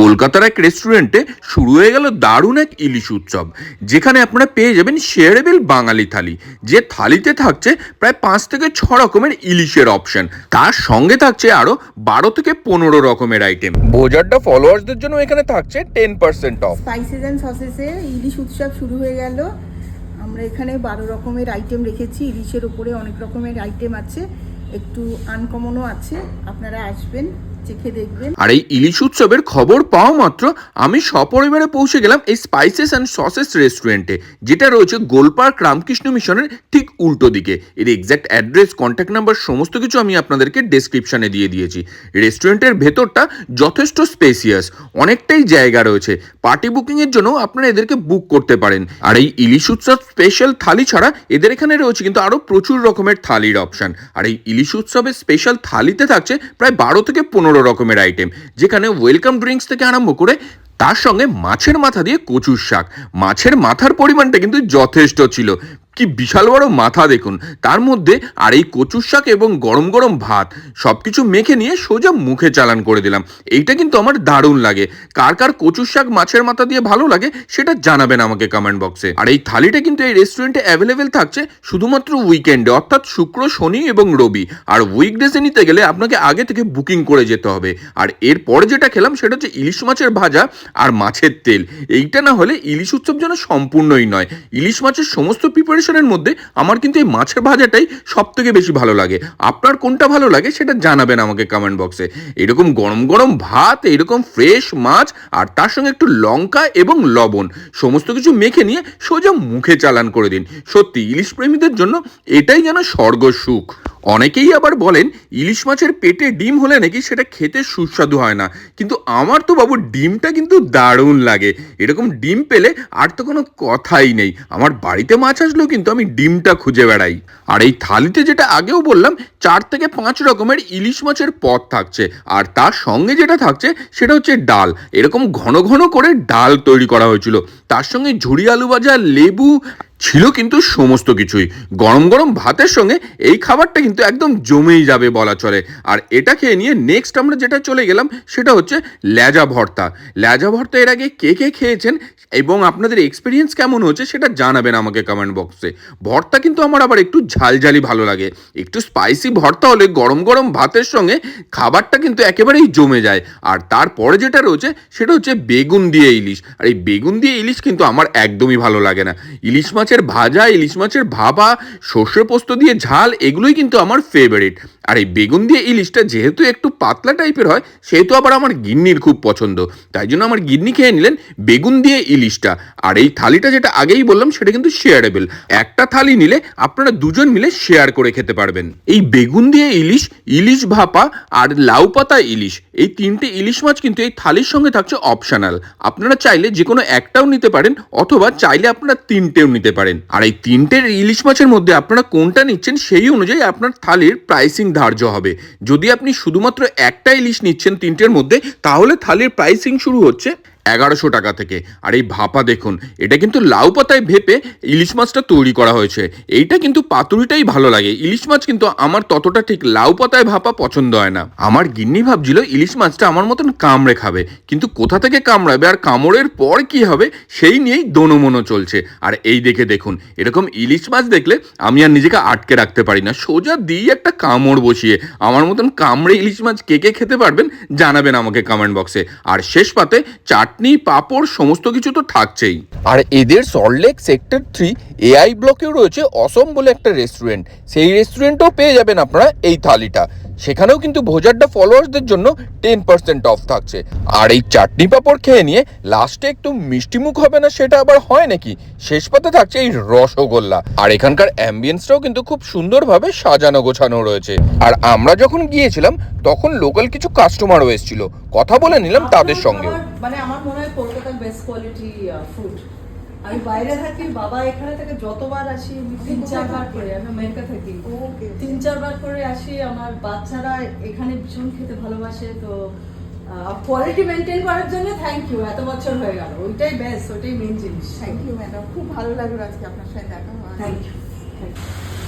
কলকাতার এক রেস্টুরেন্টে শুরু হয়ে গেল দারুণ এক ইলিশ উৎসব, যেখানে আপনারা পেয়ে যাবেন শেয়ারেবেল বাঙালি থালি, যে থালিতে থাকছে প্রায় পাঁচ থেকে ছ রকমের ইলিশের অপশন তার সঙ্গে থাকছে আরও বারো থেকে পনেরো রকমের আইটেম বোজারটা ফলোয়ার্সদের জন্য এখানে থাকছে ten percent of spices and সসেসে ইলিশ উৎসব শুরু হয়ে গেল। আমরা এখানে বারো রকমের আইটেম রেখেছি, ইলিশের উপরে অনেক রকমের আইটেম আছে, একটু আনকমনও আছে, আপনারা আসবেন। আর এই ইলিশ উৎসবের খবর পাওয়া মাত্র আমি সপরিবারে পৌঁছে গেলাম এই স্পাইসেস অ্যান্ড সসেস রেস্টুরেন্টে যেটা রয়েছে গোলপার্ক রামকৃষ্ণ মিশনের ঠিক উল্টো দিকে। এর এক্স্যাক্ট অ্যাড্রেস কন্ট্যাক্ট নাম্বার সমস্ত কিছু আমি আপনাদেরকে ডেসক্রিপশনে দিয়ে দিয়েছি। রেস্টুরেন্টের ভেতরটা যথেষ্ট স্পেসিয়াস অনেকটাই জায়গা রয়েছে। পার্টি বুকিংয়ের জন্য আপনারা এদেরকে বুক করতে পারেন। আর এই ইলিশ উৎসব স্পেশাল থালি ছাড়া এদের এখানে রয়েছে কিন্তু আরও প্রচুর রকমের থালির অপশন আর এই ইলিশ উৎসবের স্পেশাল থালিতে থাকছে প্রায় বারো থেকে পনেরো রকমের আইটেম যেখানে ওয়েলকাম ড্রিঙ্কস থেকে আরম্ভ করে তার সঙ্গে মাছের মাথা দিয়ে কচুর শাক। মাছের মাথার পরিমাণটা কিন্তু যথেষ্ট ছিল। কি বিশাল বড় মাথা দেখুন। তার মধ্যে আর এই কচুর শাক এবং গরম গরম ভাত সব কিছু মেখে নিয়ে সোজা মুখে চালান করে দিলাম। এইটা কিন্তু আমার দারুণ লাগে। কার কার কচুর শাক মাছের মাথা দিয়ে ভালো লাগে, সেটা জানাবেন আমাকে কমেন্ট বক্সে আর এই থালিটা কিন্তু এই রেস্টুরেন্টে অ্যাভেলেবেল থাকছে শুধুমাত্র উইকেন্ডে অর্থাৎ শুক্র, শনি এবং রবি। আর উইকডেজে নিতে গেলে আপনাকে আগে থেকে বুকিং করে যেতে হবে। আর এরপরে যেটা খেলাম, সেটা হচ্ছে ইলিশ মাছের ভাজা আর মাছের তেল। এইটা না হলে ইলিশ উৎসব যেন সম্পূর্ণই নয়। ইলিশ মাছের সমস্ত প্রিপারেশনের মধ্যে আমার কিন্তু এই মাছের ভাজাটাই সব থেকে বেশি ভালো লাগে। আপনার কোনটা ভালো লাগে সেটা জানাবেন আমাকে কমেন্ট বক্সে এরকম গরম গরম ভাত, এরকম ফ্রেশ মাছ, আর তার সঙ্গে একটু লঙ্কা এবং লবণ, সমস্ত কিছু মেখে নিয়ে সোজা মুখে চালান করে দিন। সত্যি, ইলিশ প্রেমীদের জন্য এটাই যেন স্বর্গ সুখ অনেকেই আবার বলেন, ইলিশ মাছের পেটে ডিম হলে নাকি সেটা খেতে সুস্বাদু হয় না। কিন্তু আমার তো বাবু, ডিমটা কিন্তু দারুণ লাগে। এরকম ডিম পেলে আর তো কোনো কথাই নেই। আমার বাড়িতে মাছ আসলেও কিন্তু আমি ডিমটা খুঁজে বেড়াই। আর এই থালিতে যেটা আগেও বললাম, চার থেকে পাঁচ রকমের ইলিশ মাছের পদ থাকছে। আর তার সঙ্গে যেটা থাকছে, সেটা হচ্ছে ডাল। এরকম ঘন ঘন করে ডাল তৈরি করা হয়েছিল। তার সঙ্গে ঝুড়ি আলু ভাজা, লেবু ছিল কিন্তু সমস্ত কিছুই। গরম গরম ভাতের সঙ্গে এই খাবারটা কিন্তু একদম জমেই যাবে বলা চলে। আর এটা খেয়ে নিয়ে নেক্সট আমরা যেটা চলে গেলাম, সেটা হচ্ছে ল্যাজা ভর্তা। ল্যাজা ভর্তা এর আগে কে কে খেয়েছেন এবং আপনাদের এক্সপিরিয়েন্স কেমন হচ্ছে সেটা জানাবেন আমাকে কমেন্ট বক্সে ভর্তা কিন্তু আমার আবার একটু ঝালঝালি ভালো লাগে। একটু স্পাইসি ভর্তা হলে গরম গরম ভাতের সঙ্গে খাবারটা কিন্তু একেবারেই জমে যায়। আর তারপরে যেটা রয়েছে, সেটা হচ্ছে বেগুন দিয়ে ইলিশ। আর এই বেগুন দিয়ে ইলিশ কিন্তু আমার একদমই ভালো লাগে না। ইলিশ মাছের ভাজা, ইলিশ মাছের ভাপা, সর্ষে পোস্ত দিয়ে ঝাল, এগুলোই কিন্তু আমার ফেভারিট আর এই বেগুন দিয়ে ইলিশটা যেহেতু একটু পাতলা টাইপের হয়, সেহেতু আবার আমার গিন্নির খুব পছন্দ। তাই জন্য আমার গিন্নি খেয়ে নিলেন বেগুন দিয়ে ইলিশটা। আর এই থালিটা যেটা আগেই বললাম, সেটা কিন্তু শেয়ারেবল একটা থালি নিলে আপনারা দুজন মিলে শেয়ার করে খেতে পারবেন। এই বেগুন দিয়ে ইলিশ ইলিশ ভাপা আর লাউ পাতা ইলিশ, এই তিনটে ইলিশ মাছ কিন্তু এই থালির সঙ্গে থাকছে অপশনাল আপনারা চাইলে যে কোনো একটাও নিতে পারেন, অথবা চাইলে আপনারা তিনটেও নিতে পারেন। আর এই তিনটে ইলিশ মাছের মধ্যে আপনারা কোনটা নিচ্ছেন সেই অনুযায়ী আপনার থালির প্রাইসিং ধার্য হবে। যদি আপনি শুধুমাত্র একটা ইলিশ নিচ্ছেন তিনটের মধ্যে, তাহলে থালির প্রাইসিং শুরু হচ্ছে এগারোশো টাকা থেকে। আর এই ভাপা দেখুন, এটা কিন্তু লাউ পাতায় ভেপে ইলিশ মাছটা তৈরি করা হয়েছে। এইটা কিন্তু পাতুরিটাই ভালো লাগে। ইলিশ মাছ কিন্তু আমার ততটা ঠিক লাউ পাতায় ভাপা পছন্দ হয় না। আমার গিন্নি ভাবছিল ইলিশ মাছটা আমার মতন কামড়ে খাবে। কিন্তু কোথা থেকে কামড়াবে আর কামড়ের পর কি হবে, সেই নিয়েই দোনোমনো চলছে। আর এই দেখে দেখুন, এরকম ইলিশ মাছ দেখলে আমি আর নিজেকে আটকে রাখতে পারি না। সোজা দিই একটা কামড় বসিয়ে। আমার মতন কামড়ে ইলিশ মাছ কে কে খেতে পারবেন জানাবেন আমাকে কমেন্ট বক্সে আর শেষ পাতে চাটনি, পাঁপড়, সমস্ত কিছু তো থাকছেই। আর এদের Salt Lake sector three AE ব্লকেও রয়েছে অসম বলে একটা রেস্টুরেন্ট সেই রেস্টুরেন্টও পেয়ে যাবেন আপনারা এই থালিটা। সেখানেও কিন্তু ভোজারডা ফলোয়ার্সদের জন্য টেন পার্সেন্ট অফ থাকছে। আর এই চাটনি, পাঁপড় খেয়ে নিয়ে লাস্টে একটু মিষ্টিমুখ হবে না সেটা আবার হয় নাকি? শেষ পাতে থাকছে এই রসগোল্লা। আর এখানকার অ্যাম্বিয়েন্সটাও কিন্তু খুব সুন্দরভাবে সাজানো গোছানো রয়েছে। আর আমরা যখন গিয়েছিলাম, তখন লোকাল কিছু কাস্টমারও এসেছিল। কথা বলে নিলাম তাদের সঙ্গেও। মানে আমার মনে হয় কলকাতার বেস্ট কোয়ালিটি ফুড আমি বাইরে থাকি বাবা এখানে থেকে যতবার আসি তিন চারবার করে আমি আমেরিকা থাকি। তিন চারবার করে আসি আমার বাচ্চারা এখানে ভীষণ খেতে ভালোবাসে তো কোয়ালিটি মেনটেন করার জন্য থ্যাংক ইউ এত বছর হয়ে গেল। ওইটাই বেস্ট ওইটাই মেন জিনিস। থ্যাংক ইউ ম্যাডাম খুব ভালো লাগল আজকে আপনার সাথে দেখা হয় থ্যাংক ইউ থ্যাংক ইউ